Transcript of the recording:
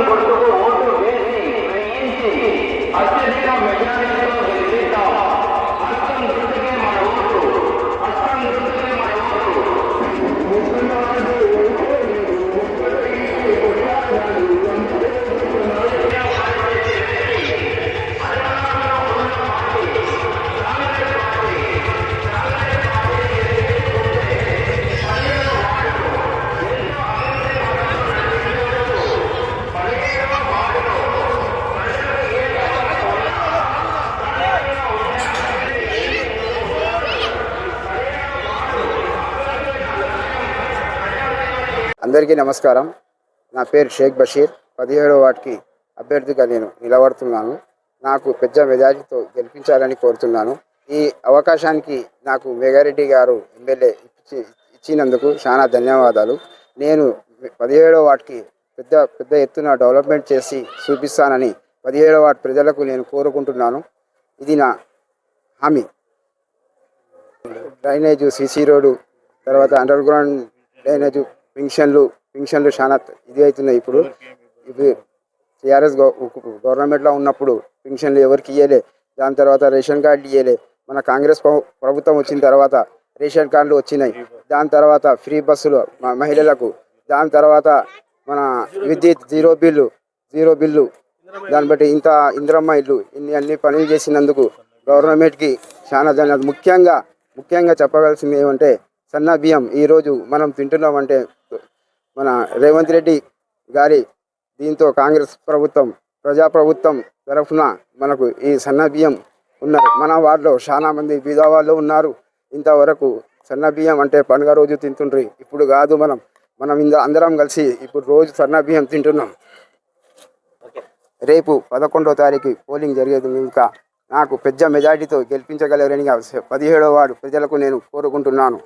importante. అందరికీ నమస్కారం. నా పేరు షేక్ బషీర్. పదిహేడో వాటికి అభ్యర్థిగా నేను నిలబడుతున్నాను. నాకు పెద్ద మెజారిటీతో గెలిపించాలని కోరుతున్నాను. ఈ అవకాశానికి నాకు మెగారెడ్డి గారు ఎమ్మెల్యే ఇచ్చి ఇచ్చినందుకు చాలా ధన్యవాదాలు. నేను పదిహేడో వాటికి పెద్ద పెద్ద ఎత్తున డెవలప్మెంట్ చేసి చూపిస్తానని పదిహేడో వాటి ప్రజలకు నేను కోరుకుంటున్నాను. ఇది నా హామీ. డ్రైనేజ్ సిసి రోడ్డు తర్వాత అండర్ గ్రౌండ్ డ్రైనేజ్ పెన్షన్లు పెన్షన్లు చాలా ఇది అవుతున్నాయి ఇప్పుడు. ఇప్పుడు టీఆర్ఎస్ గవర్నమెంట్లో ఉన్నప్పుడు పెన్షన్లు ఎవరికి ఇవ్వలే దాని తర్వాత రేషన్ కార్డులు ఇవ్వలే మన కాంగ్రెస్ ప్రభుత్వం వచ్చిన తర్వాత రేషన్ కార్డులు వచ్చినాయి. దాని తర్వాత ఫ్రీ బస్సులు మహిళలకు. దాని తర్వాత మన విద్యుత్ జీరో బిల్లు జీరో బిల్లు. దాన్ని బట్టి ఇంత ఇందిరమ్మ ఇల్లు ఇన్ని అన్ని పనులు చేసినందుకు గవర్నమెంట్కి చాలా ధన్యవాదాలు. ముఖ్యంగా ముఖ్యంగా చెప్పగలసింది ఏమంటే సన్న బియ్యం ఈరోజు మనం తింటున్నామంటే మన రేవంత్ రెడ్డి గారి దీంతో కాంగ్రెస్ ప్రభుత్వం ప్రజాప్రభుత్వం తరఫున మనకు ఈ సన్న బియ్యం ఉన్నారు. మన వార్డులో చాలా మంది బీద వాళ్ళు ఉన్నారు. ఇంతవరకు సన్న బియ్యం అంటే పండుగ రోజు తింటుండ్రి. ఇప్పుడు కాదు మనం. మనం ఇంద అందరం కలిసి ఇప్పుడు రోజు సన్న బియ్యం తింటున్నాం. రేపు పదకొండో తారీఖు పోలింగ్ జరిగేది. ఇంకా నాకు పెద్ద మెజార్టీతో గెలిపించగలరని పదిహేడో వార్డు ప్రజలకు నేను కోరుకుంటున్నాను.